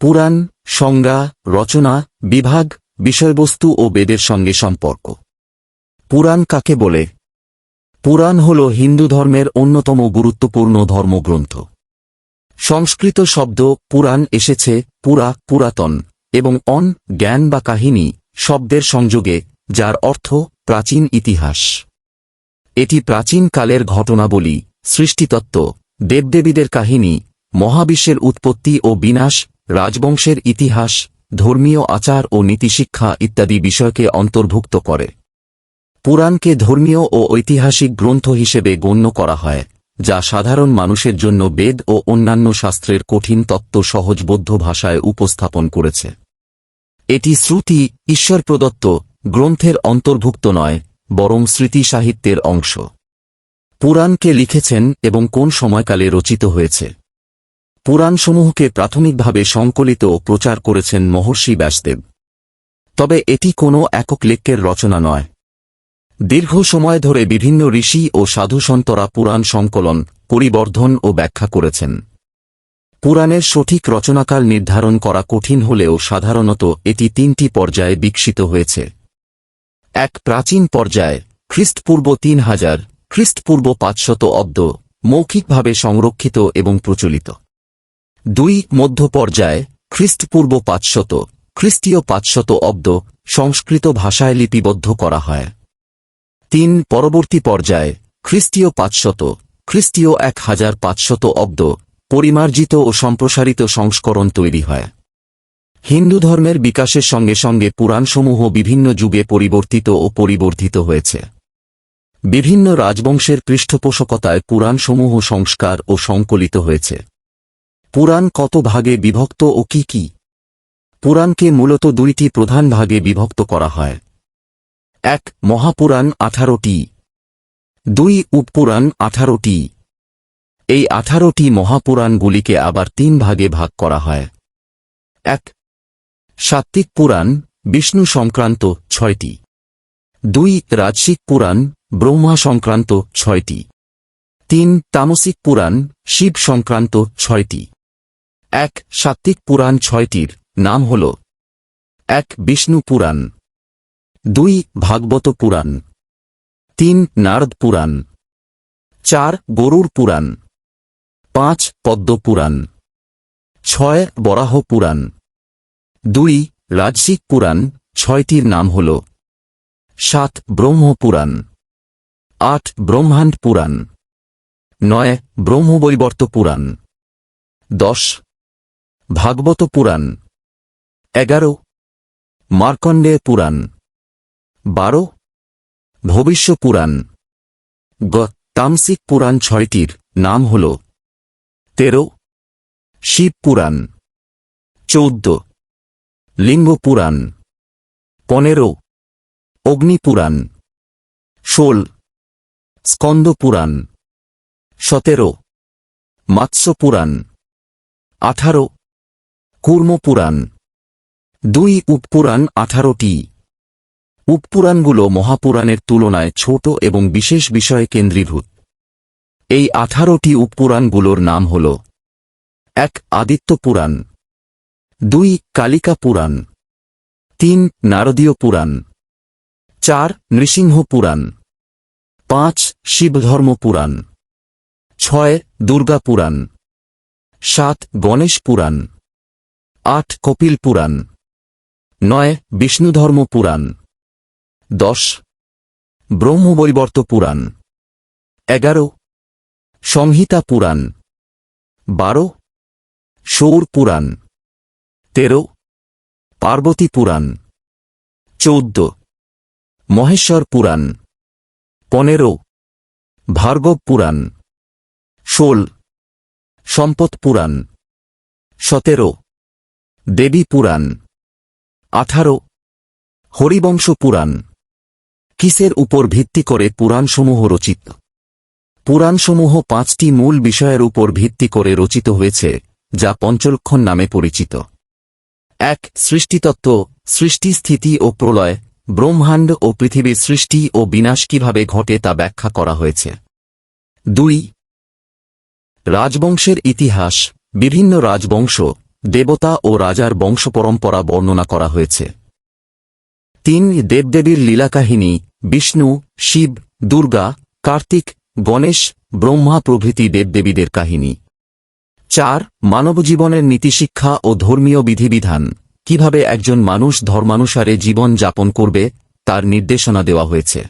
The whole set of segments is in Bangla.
পুরাণ, সংজ্ঞা, রচনা, বিভাগ, বিষয়বস্তু ও বেদের সঙ্গে সম্পর্ক। পুরাণ কাকে বলে? পুরাণ হল হিন্দু ধর্মের অন্যতম গুরুত্বপূর্ণ ধর্মগ্রন্থ। সংস্কৃত শব্দ পুরাণ এসেছে পুরা, পুরাতন, এবং অন, জ্ঞান বা কাহিনী, শব্দের সংযোগে, যার অর্থ প্রাচীন ইতিহাস। এটি প্রাচীন কালের ঘটনাবলী, সৃষ্টিতত্ত্ব, দেবদেবীদের কাহিনী, মহাবিশ্বের উৎপত্তি ও বিনাশ রাজবংশের ইতিহাস, ধর্মীয় আচার ও নীতিশিক্ষা ইত্যাদি বিষয়কে অন্তর্ভুক্ত করে। পুরাণকে ধর্মীয় ও ঐতিহাসিক গ্রন্থ হিসেবে গণ্য করা হয়, যা সাধারণ মানুষের জন্য বেদ ও অন্যান্য শাস্ত্রের কঠিন তত্ত্ব সহজবোধ্য ভাষায় উপস্থাপন করেছে। এটি শ্রুতি, ঈশ্বর প্রদত্ত, গ্রন্থের অন্তর্ভুক্ত নয়, বরং স্মৃতি সাহিত্যের অংশ। পুরাণকে লিখেছেন এবং কোন সময়কালে রচিত হয়েছে? পুরাণসমূহকে প্রাথমিকভাবে সংকলিত ও প্রচার করেছেন মহর্ষি ব্যাসদেব। তবে এটি কোনো একক লেখ্যের রচনা নয়। দীর্ঘ সময় ধরে বিভিন্ন ঋষি ও সাধুসন্তরা পুরাণ সংকলন, পরিবর্ধন ও ব্যাখ্যা করেছেন। পুরাণের সঠিক রচনাকাল নির্ধারণ করা কঠিন হলেও সাধারণত এটি তিনটি পর্যায়ে বিকশিত হয়েছে। এক প্রাচীন পর্যায়, খ্রিস্টপূর্ব তিন হাজার, খ্রিস্টপূর্ব পাঁচশত অব্দ, মৌখিকভাবে সংরক্ষিত এবং প্রচলিত। দুই মধ্য পর্যায়ে খ্রিস্টপূর্ব পাঁচশত, খ্রিস্টীয় পাঁচশত অব্দ সংস্কৃত ভাষায় লিপিবদ্ধ করা হয়। তিন পরবর্তী পর্যায়ে খ্রিস্টীয় পাঁচশত, খ্রিস্টীয় এক হাজার পাঁচশত অব্দ পরিমার্জিত ও সম্প্রসারিত সংস্করণ তৈরি হয়। হিন্দু ধর্মের বিকাশের সঙ্গে সঙ্গে পুরাণসমূহ বিভিন্ন যুগে পরিবর্তিত ও পরিবর্ধিত হয়েছে। বিভিন্ন রাজবংশের পৃষ্ঠপোষকতায় পুরাণসমূহ সংস্কার ও সংকলিত হয়েছে। পুরাণ কত ভাগে বিভক্ত ও কি কি? পুরাণকে মূলত দুইটি প্রধান ভাগে বিভক্ত করা হয়। এক, মহাপুরাণ আঠারোটি। দুই, উপপুরাণ আঠারোটি। এই আঠারোটি মহাপুরাণগুলিকে আবার তিন ভাগে ভাগ করা হয়। এক, সাত্ত্বিক পুরাণ, বিষ্ণু সংক্রান্ত ছয়টি। দুই, রাজসিক পুরাণ, ব্রহ্মা সংক্রান্ত ছয়টি। তিন, তামসিক পুরাণ, শিব সংক্রান্ত ছয়টি। এক সাত্ত্বিক পুরাণ ছয়টির নাম হল এক বিষ্ণু পুরাণ, দুই ভাগবত পুরাণ, তিন নারদ পুরাণ, চার গরুর পুরাণ, পাঁচ পদ্ম পুরাণ, ছয় বরাহ পুরাণ, দুই রাজসিক পুরাণ ছয়টির নাম হল সাত ব্রহ্ম পুরাণ, আট ব্রহ্মাণ্ড পুরাণ, নয় ব্রহ্মবৈবর্ত পুরাণ, দশ ভাগবত পুরাণ, এগারো, মার্কণ্ডেয় পুরাণ, বারো, ভবিষ্য পুরাণ, গ, তামসিক পুরাণ ছয়টির নাম হল তেরো, শিব পুরাণ, চৌদ্দ, লিঙ্গ পুরাণ, পনেরো, অগ্নি পুরাণ, ষোল, স্কন্দ পুরাণ, সতেরো, মাৎস্য পুরাণ, আঠারো কুর্ম পুরাণ। দুই উপপুরাণ আঠারোটি। উপপুরাণগুলো মহাপুরাণের তুলনায় ছোট এবং বিশেষ বিষয়ে কেন্দ্রীভূত। এই আঠারোটি উপপুরাণগুলোর নাম হল এক আদিত্য পুরাণ, দুই কালিকা পুরাণ, তিন নারদীয় পুরাণ, চার নৃসিংহ পুরাণ, পাঁচ শিবধর্ম পুরাণ, ছয় দুর্গা পুরাণ, সাত গণেশ পুরাণ। আট কপিল পুরাণ। নয় বিষ্ণুধর্ম পুরাণ। দশ ব্রহ্মবৈবর্ত পুরাণ। এগারো সংহিতা পুরাণ। বারো সৌর পুরাণ। তেরো পার্বতী পুরাণ। চৌদ্দ মহেশ্বর পুরাণ। পনেরো ভার্গব পুরাণ। ষোল সম্পদ পুরাণ। সতেরো দেবী পুরাণ। আঠারো। হরিবংশ পুরাণ। কিসের উপর ভিত্তি করে পুরাণসমূহ রচিত? পুরাণসমূহ পাঁচটি মূল বিষয়ের উপর ভিত্তি করে রচিত হয়েছে, যা পঞ্চলক্ষণ নামে পরিচিত। এক, সৃষ্টিতত্ত্ব, সৃষ্টি স্থিতি ও প্রলয়, ব্রহ্মাণ্ড ও পৃথিবীর সৃষ্টি ও বিনাশ কীভাবে ঘটে তা ব্যাখ্যা করা হয়েছে। দুই, রাজবংশের ইতিহাস, বিভিন্ন রাজবংশ দেবতা ও রাজার বংশপরম্পরা বর্ণনা করা হয়েছে। তিন, দেবদেবীর লীলা কাহিনী বিষ্ণু, শিব, দুর্গা, কার্তিক, গণেশ, ব্রহ্মা প্রভৃতি দেবদেবীদের কাহিনী। চার, মানবজীবনের নীতিশিক্ষা ও ধর্মীয় বিধিবিধান, কীভাবে একজন মানুষ ধর্মানুসারে জীবন যাপন করবে, তার নির্দেশনা দেওয়া হয়েছে।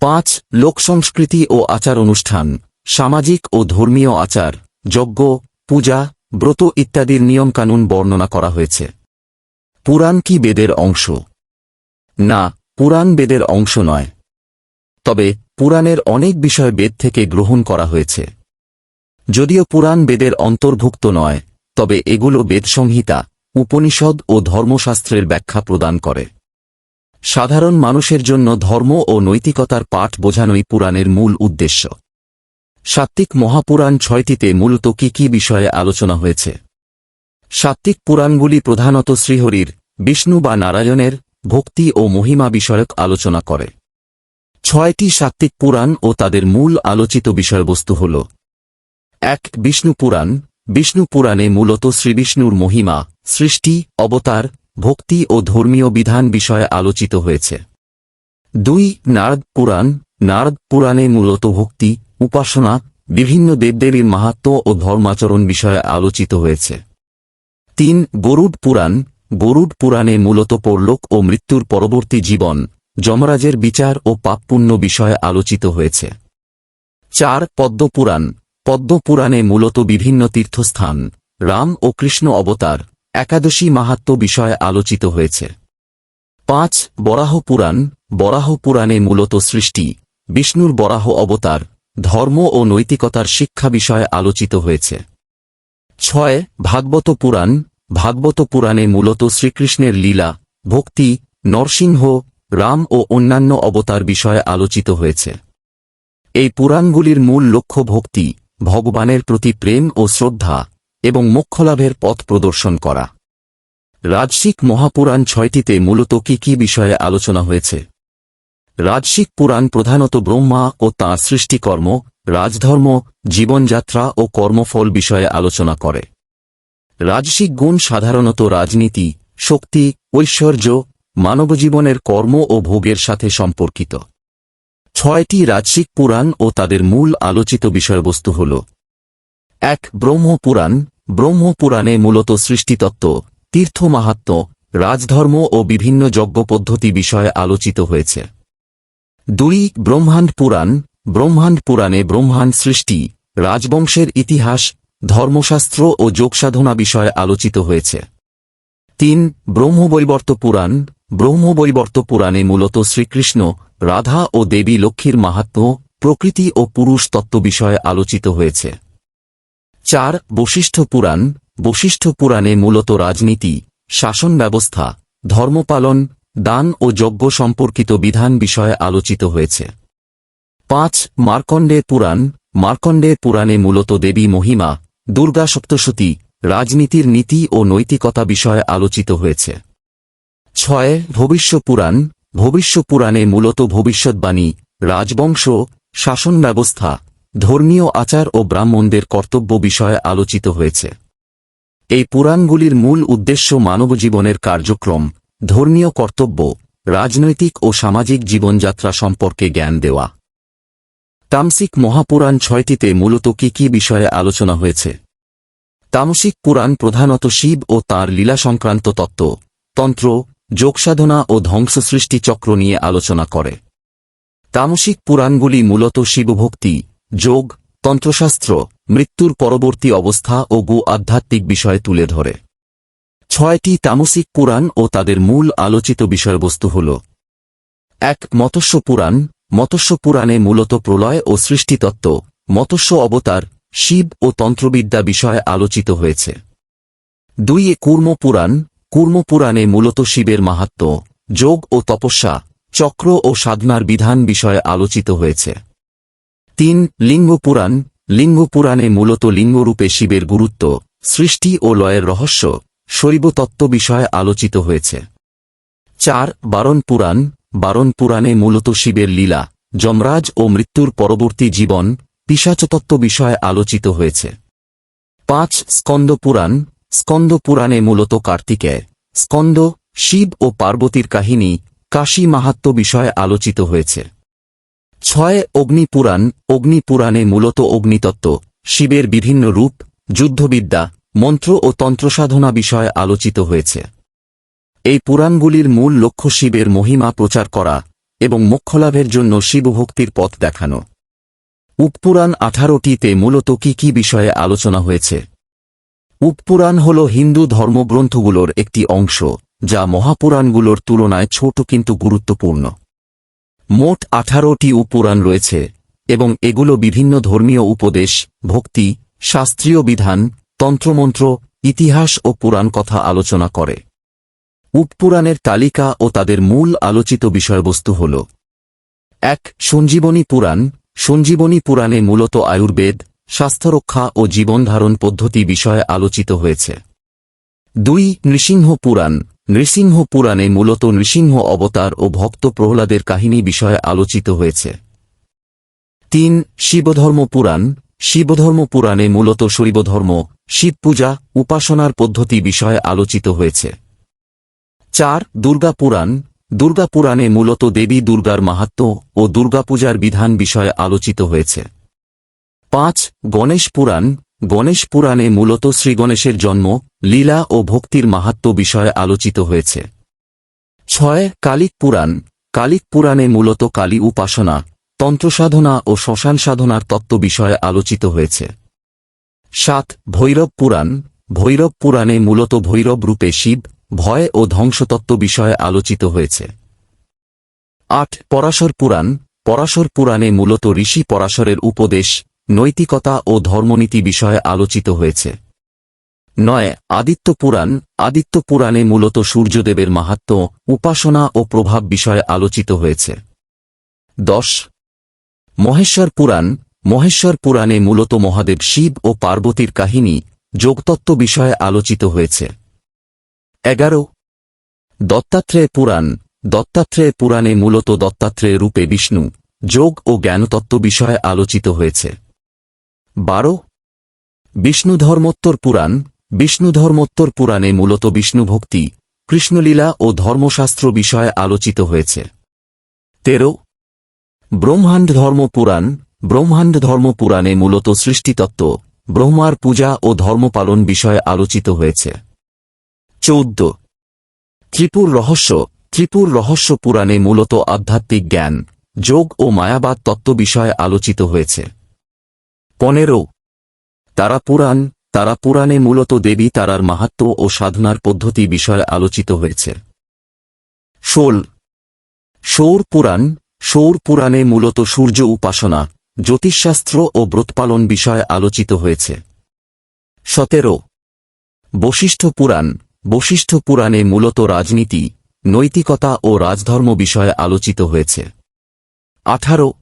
পাঁচ, লোকসংস্কৃতি ও আচার অনুষ্ঠান, সামাজিক ও ধর্মীয় আচার, যজ্ঞ, পূজা ব্রত ইত্যাদির নিয়মকানুন বর্ণনা করা হয়েছে। পুরাণ কি বেদের অংশ? না, পুরাণ বেদের অংশ নয়। তবে পুরাণের অনেক বিষয় বেদ থেকে গ্রহণ করা হয়েছে। যদিও পুরাণ বেদের অন্তর্ভুক্ত নয়, তবে এগুলো বেদসংহিতা উপনিষদ ও ধর্মশাস্ত্রের ব্যাখ্যা প্রদান করে। সাধারণ মানুষের জন্য ধর্ম ও নৈতিকতার পাঠ বোঝানোই পুরাণের মূল উদ্দেশ্য। সাত্ত্বিক মহাপুরাণ ছয়টিতে মূলত কি কি বিষয়ে আলোচনা হয়েছে? সাত্ত্বিক পুরাণগুলি প্রধানত শ্রীহরির, বিষ্ণু বা নারায়ণের, ভক্তি ও মহিমা বিষয়ক আলোচনা করে। ছয়টি সাত্ত্বিক পুরাণ ও তাদের মূল আলোচিত বিষয়বস্তু হল এক, বিষ্ণু পুরাণ। বিষ্ণু পুরাণে মূলত শ্রীবিষ্ণুর মহিমা, সৃষ্টি, অবতার, ভক্তি ও ধর্মীয় বিধান বিষয়ে আলোচিত হয়েছে। দুই, নারদ পুরাণ। নারদ পুরাণে মূলত ভক্তি উপাসনা বিভিন্ন দেবদেবীর মাহাত্ম্য ও ধর্মাচরণ বিষয়ে আলোচিত হয়েছে। তিন গরুড পুরাণ। গরুড পুরাণে মূলত পরলোক ও মৃত্যুর পরবর্তী জীবন, যমরাজের বিচার ও পাপপুণ্য বিষয়ে আলোচিত হয়েছে। চার পদ্মপুরাণ পদ্মপুরাণে মূলত বিভিন্ন তীর্থস্থান, রাম ও কৃষ্ণ অবতার, একাদশী মাহাত্ম্য বিষয়ে আলোচিত হয়েছে। পাঁচ, বরাহ পুরাণ। বরাহ পুরাণে মূলত সৃষ্টি, বিষ্ণুর বরাহ অবতার ধর্ম ও নৈতিকতার শিক্ষা বিষয়ে আলোচিত হয়েছে। ছয়, ভাগবত পুরাণ। ভাগবত পুরাণে মূলত শ্রীকৃষ্ণের লীলা, ভক্তি, নরসিংহ, রাম ও অন্যান্য অবতার বিষয়ে আলোচিত হয়েছে। এই পুরাণগুলির মূল লক্ষ্য ভক্তি, ভগবানের প্রতি প্রেম ও শ্রদ্ধা এবং মোক্ষলাভের পথ প্রদর্শন করা। রাজসিক মহাপুরাণ ছয়টিতে মূলত কি কি বিষয়ে আলোচনা হয়েছে? রাজসিক পুরাণ প্রধানত ব্রহ্মা ও তাঁর সৃষ্টিকর্ম, রাজধর্ম, জীবনযাত্রা ও কর্মফল বিষয়ে আলোচনা করে। রাজসিক গুণ সাধারণত রাজনীতি, শক্তি, ঐশ্বর্য, মানবজীবনের কর্ম ও ভোগের সাথে সম্পর্কিত। ছয়টি রাজসিক পুরাণ ও তাদের মূল আলোচিত বিষয়বস্তু হল এক, ব্রহ্মপুরাণ। ব্রহ্মপুরাণে মূলত সৃষ্টিতত্ত্ব, তীর্থ মাহাত্ম্য রাজধর্ম ও বিভিন্ন যজ্ঞ পদ্ধতি বিষয়ে আলোচিত হয়েছে। দুই ব্রহ্মাণ্ড পুরাণ, ব্রহ্মাণ্ড পুরাণে ব্রহ্মাণ্ড সৃষ্টি, রাজবংশের ইতিহাস, ধর্মশাস্ত্র ও যোগসাধনা বিষয়ে আলোচিত হয়েছে। তিন ব্রহ্মবৈবর্ত পুরাণ, ব্রহ্মবৈবর্ত পুরাণে মূলত শ্রীকৃষ্ণ, রাধা ও দেবী লক্ষ্মীর মাহাত্ম্য প্রকৃতি ও পুরুষ তত্ত্ব বিষয়ে আলোচিত হয়েছে। চার বশিষ্ঠ পুরাণ, বশিষ্ঠ পুরাণে মূলত রাজনীতি, শাসন ব্যবস্থা, ধর্মপালন দান ও যজ্ঞ সম্পর্কিত বিধান বিষয়ে আলোচিত হয়েছে। পাঁচ মার্কণ্ডেয় পুরাণ। মার্কণ্ডেয় পুরাণে মূলত দেবী মহিমা, দুর্গা সপ্তশতী রাজনীতির নীতি ও নৈতিকতা বিষয়ে আলোচিত হয়েছে। ছয়, ভবিষ্য পুরাণ। ভবিষ্য পুরাণে মূলত ভবিষ্যৎবাণী, রাজবংশ, শাসন ব্যবস্থা, ধর্মীয় আচার ও ব্রাহ্মণদের কর্তব্য বিষয়ে আলোচিত হয়েছে। এই পুরাণগুলির মূল উদ্দেশ্য মানবজীবনের কার্যক্রম ধর্মীয় কর্তব্য, রাজনৈতিক ও সামাজিক জীবনযাত্রা সম্পর্কে জ্ঞান দেওয়া। তামসিক মহাপুরাণ ছয়টিতে মূলত কি কি বিষয়ে আলোচনা হয়েছে? তামসিক পুরাণ প্রধানত শিব ও তার লীলা সংক্রান্ত তত্ত্ব, তন্ত্র, যোগসাধনা ও ধ্বংস সৃষ্টি চক্র নিয়ে আলোচনা করে। তামসিক পুরাণগুলি মূলত শিবভক্তি, যোগ, তন্ত্রশাস্ত্র, মৃত্যুর পরবর্তী অবস্থা ও গু আধ্যাত্মিক বিষয় তুলে ধরে। ছয়টি তামসিক পুরাণ ও তাদের মূল আলোচিত বিষয়বস্তু হল এক মৎস্য পুরাণ। মৎস্য পুরাণে মূলত প্রলয় ও সৃষ্টিতত্ত্ব। মৎস্য অবতার, শিব ও তন্ত্রবিদ্যা বিষয়ে আলোচিত হয়েছে। দুই, এ কুর্ম পুরাণ। কুর্ম পুরাণে মূলত শিবের মাহাত্ম্য যোগ ও তপস্যা, চক্র ও সাধনার বিধান বিষয়ে আলোচিত হয়েছে। তিন, লিঙ্গ পুরাণ। লিঙ্গ পুরাণে মূলত লিঙ্গরূপে শিবের গুরুত্ব, সৃষ্টি ও লয়ের রহস্য শৈবতত্ত্ব বিষয়ে আলোচিত হয়েছে। চার, বারণ পুরাণ। বারণ পুরাণে মূলত শিবের লীলা, যমরাজ ও মৃত্যুর পরবর্তী জীবন পিসাচতত্ত্ব বিষয়ে আলোচিত হয়েছে। পাঁচ, স্কন্দ পুরাণ। স্কন্দ পুরাণে মূলত কার্তিকেয়। স্কন্দ, শিব ও পার্বতীর কাহিনী, কাশী মাহাত্ম্য বিষয়ে আলোচিত হয়েছে। ছয় অগ্নিপুরাণ অগ্নিপুরাণে মূলত অগ্নিতত্ত্ব, শিবের বিভিন্ন রূপ, যুদ্ধবিদ্যা মন্ত্র ও তন্ত্রসাধনা বিষয়ে আলোচিত হয়েছে। এই পুরাণগুলির মূল লক্ষ্য শিবের মহিমা প্রচার করা এবং মোক্ষলাভের জন্য শিবভক্তির পথ দেখানো। উপপুরাণ আঠারোটিতে মূলত কি কি বিষয়ে আলোচনা হয়েছে? উপপুরাণ হল হিন্দু ধর্মগ্রন্থগুলোর একটি অংশ, যা মহাপুরাণগুলোর তুলনায় ছোট কিন্তু গুরুত্বপূর্ণ। মোট আঠারোটি উপপুরাণ রয়েছে, এবং এগুলো বিভিন্ন ধর্মীয় উপদেশ, ভক্তি, শাস্ত্রীয় বিধান তন্ত্রমন্ত্র, ইতিহাস ও পুরাণ কথা আলোচনা করে। উপপুরাণের তালিকা ও তাদের মূল আলোচিত বিষয়বস্তু হল এক, সঞ্জীবনী পুরাণ। সঞ্জীবনী পুরাণে মূলত আয়ুর্বেদ, স্বাস্থ্যরক্ষা ও জীবনধারণ পদ্ধতি বিষয়ে আলোচিত হয়েছে। দুই, নৃসিংহ পুরাণ। নৃসিংহ পুরাণে মূলত নৃসিংহ অবতার ও ভক্ত প্রহ্লাদের কাহিনী বিষয়ে আলোচিত হয়েছে। তিন, শিবধর্ম পুরাণ। শিবধর্ম পুরাণে মূলত শৈবধর্ম শিব পূজা, উপাসনার পদ্ধতি বিষয়ে আলোচিত হয়েছে। চার, দুর্গা পুরাণ। দুর্গা পুরাণে মূলত দেবী দুর্গার মাহাত্ম্য ও দুর্গাপূজার বিধান বিষয়ে আলোচিত হয়েছে। পাঁচ, গণেশ পুরাণ। গণেশ পুরাণে মূলত শ্রীগণেশের জন্ম, লীলা ও ভক্তির মাহাত্ম্য বিষয়ে আলোচিত হয়েছে। ছয়, কালিক পুরাণ। কালিক পুরাণে মূলত কালী উপাসনা, তন্ত্রসাধনা ও শ্মশান সাধনার তত্ত্ব বিষয়ে আলোচিত হয়েছে। সাত, ভৈরব পুরাণ। ভৈরব পুরাণে মূলত ভৈরব রূপে শিব, ভয় ও ধ্বংসতত্ত্ব বিষয়ে আলোচিত হয়েছে। আট, পরাশর পুরাণ। পরাশর পুরাণে মূলত ঋষি পরাশরের উপদেশ, নৈতিকতা ও ধর্মনীতি বিষয়ে আলোচিত হয়েছে। নয়, আদিত্য পুরাণ। আদিত্য পুরাণে মূলত সূর্যদেবের মাহাত্ম্য উপাসনা ও প্রভাব বিষয়ে আলোচিত হয়েছে। দশ, মহেশ্বর পুরাণ। মহেশ্বর পুরাণে মূলত মহাদেব শিব ও পার্বতীর কাহিনী যোগতত্ত্ব বিষয়ে আলোচিত হয়েছে। এগারো। দত্তাত্রেয় পুরাণ। দত্তাত্রেয় পুরাণে মূলত দত্তাত্রেয় রূপে বিষ্ণু যোগ ও জ্ঞানতত্ত্ব বিষয়ে আলোচিত হয়েছে। বারো। বিষ্ণুধর্মোত্তর পুরাণ। বিষ্ণুধর্মোত্তর পুরাণে মূলত বিষ্ণুভক্তি কৃষ্ণলীলা ও ধর্মশাস্ত্র বিষয়ে আলোচিত হয়েছে। তেরো। ব্রহ্মাণ্ড ধর্ম পুরাণ। ব্রহ্মাণ্ড ধর্ম পুরাণে মূলত সৃষ্টিতত্ত্ব, ব্রহ্মার পূজা ও ধর্মপালন বিষয়ে আলোচিত হয়েছে। চৌদ্দ। ত্রিপুর রহস্য ত্রিপুর রহস্য পুরাণে মূলত আধ্যাত্মিক জ্ঞান, যোগ ও মায়াবাদ তত্ত্ব বিষয়ে আলোচিত হয়েছে। পনেরো। তারা পুরাণ, তারা পুরাণে মূলত দেবী তারার মাহাত্ম্য ও সাধনার পদ্ধতি বিষয়ে আলোচিত হয়েছে। ষোল। সৌর পুরাণ, সৌর পুরাণে মূলত সূর্য উপাসনা জ্যোতিষশাস্ত্র ও ব্রতপালন বিষয়ে আলোচিত হয়েছে। সতেরো। বশিষ্ঠ পুরাণ। বশিষ্ঠ পুরাণে মূলত রাজনীতি, নৈতিকতা ও রাজধর্ম বিষয়ে আলোচিত হয়েছে। আঠারো।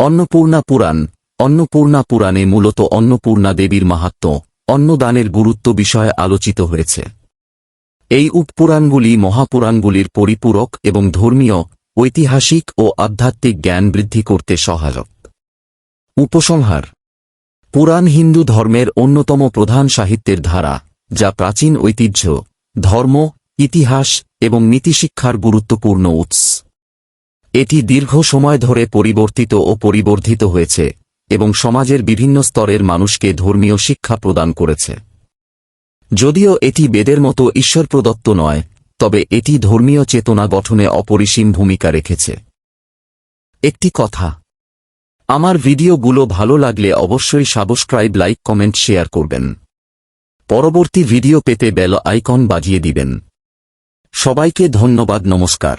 অন্নপূর্ণা পুরাণ। অন্নপূর্ণা পুরাণে মূলত অন্নপূর্ণা দেবীর মাহাত্ম্য অন্নদানের গুরুত্ব বিষয়ে আলোচিত হয়েছে। এই উপপুরাণগুলি মহাপুরাণগুলির পরিপূরক এবং ধর্মীয়, ঐতিহাসিক ও আধ্যাত্মিক জ্ঞান বৃদ্ধি করতে সহায়ক। উপসংহার। পুরাণ হিন্দু ধর্মের অন্যতম প্রধান সাহিত্যের ধারা, যা প্রাচীন ঐতিহ্য, ধর্ম, ইতিহাস এবং নীতিশিক্ষার গুরুত্বপূর্ণ উৎস। এটি দীর্ঘ সময় ধরে পরিবর্তিত ও পরিবর্ধিত হয়েছে এবং সমাজের বিভিন্ন স্তরের মানুষকে ধর্মীয় শিক্ষা প্রদান করেছে। যদিও এটি বেদের মতো ঈশ্বর প্রদত্ত নয়, তবে এটি ধর্মীয় চেতনা গঠনে অপরিসীম ভূমিকা রেখেছে। একটি কথা আমার ভিডিওগুলো ভালো লাগলে অবশ্যই সাবস্ক্রাইব, লাইক, কমেন্ট, শেয়ার করবেন। পরবর্তী ভিডিও পেতে বেল আইকন বাজিয়ে দিবেন। সবাইকে ধন্যবাদ, নমস্কার।